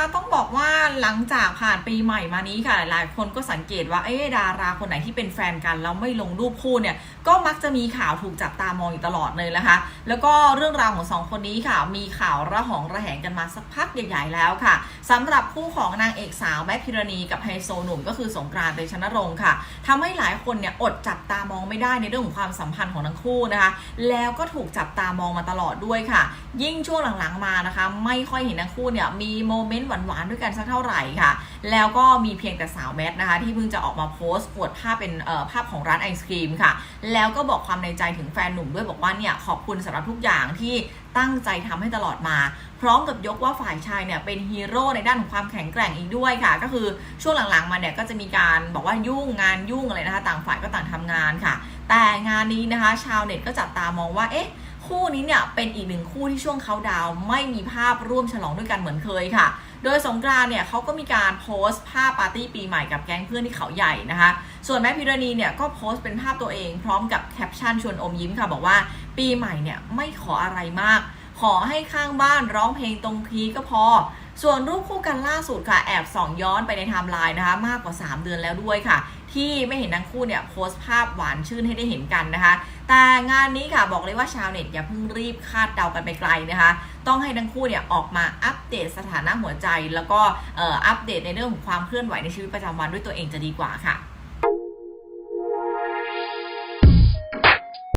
ะต้องบอกว่าหลังจากผ่านปีใหม่มานี้ค่ะ หลายๆคนก็สังเกตว่าเอ๊ดาราคนไหนที่เป็นแฟนกันแล้วไม่ลงรูปคู่เนี่ย ก็มักจะมีข่าวถูกจับตามองอยู่ตลอดเลยนะคะ แล้วก็เรื่องราวของสองคนนี้ค่ะ มีข่าวระหองระแหงกันมาสักพักใหญ่ๆแล้วค่ะ สำหรับคู่ของนางเอกสาวแมทพิรณีกับไฮโซหนุ่มก็คือสงกรานต์เตชนรงค์ค่ะทำให้หลายคนเนี่ยอดจับตามองไม่ได้ในเรื่องของความสัมพันธ์ของทั้งคู่นะคะ แล้วก็ถูกจับตามองมาตลอดด้วยค่ะ ยิ่งช่วงหลังๆมานะคะ ไม่ค่อยเห็นทั้งคู่เนี่ยมีโมเมนต์หวานๆด้วยกันสักเท่าไหร่ค่ะ แล้วก็มีเพียงแต่สาวแมทนะคะ ที่เพิ่งจะออกมาโพสต์อวดภาพเป็นเอ่อภาพของร้านไอศครีมค่ะ แล้วก็บอกความในใจถึงแฟนหนุ่มด้วยบอกว่าเนี่ยขอบคุณสำหรับทุกอย่างที่ ตั้งใจทำให้ตลอดมา พร้อมกับยกว่าฝ่ายชายเนี่ยเป็นฮีโร่ในด้านของความแข็งแกร่งอีกด้วยค่ะ ก็คือช่วงหลังๆมาเนี่ยก็จะมีการบอกว่ายุ่งงานยุ่งอะไรนะคะ ต่างฝ่ายก็ต่างทำงานค่ะ แต่งานนี้นะคะ ชาวเน็ตก็จับตามองว่าเอ๊ะคู่นี้เนี่ยเป็นอีกหนึ่งคู่ที่ช่วงเขาดาวไม่มีภาพร่วมฉลองด้วยกันเหมือนเคยค่ะ โดยสงกรานเนี่ยเขาก็มีการโพสต์ภาพปาร์ตี้ปีใหม่กับแก๊งเพื่อนที่เขาใหญ่นะคะ ส่วนแม่พิรณีเนี่ยก็โพสต์เป็นภาพตัวเองพร้อมกับแคปชั่นชวนอมยิ้มค่ะบอกว่า ปีใหม่เนี่ยไม่ขออะไรมาก ขอให้ข้างบ้านร้องเพลงตรงพีก็พอ ส่วนรูปคู่กันล่าสุดค่ะแอบส่องย้อนไปในไทม์ไลน์นะคะ มากกว่า 3 เดือนแล้วด้วยค่ะ ที่ไม่เห็นทั้งคู่เนี่ยโพสต์ภาพหวานชื่นให้ได้เห็นกันนะคะ แต่งานนี้ค่ะบอกเลยว่าชาวเน็ตอย่าเพิ่งรีบคาดเดากันไปไกลนะคะ ต้องให้ทั้งคู่เนี่ยออกมาอัปเดตสถานะหัวใจ แล้วก็อัปเดตในเรื่องของความเคลื่อนไหวในชีวิตประจำวันด้วยตัวเองจะดีกว่าค่ะ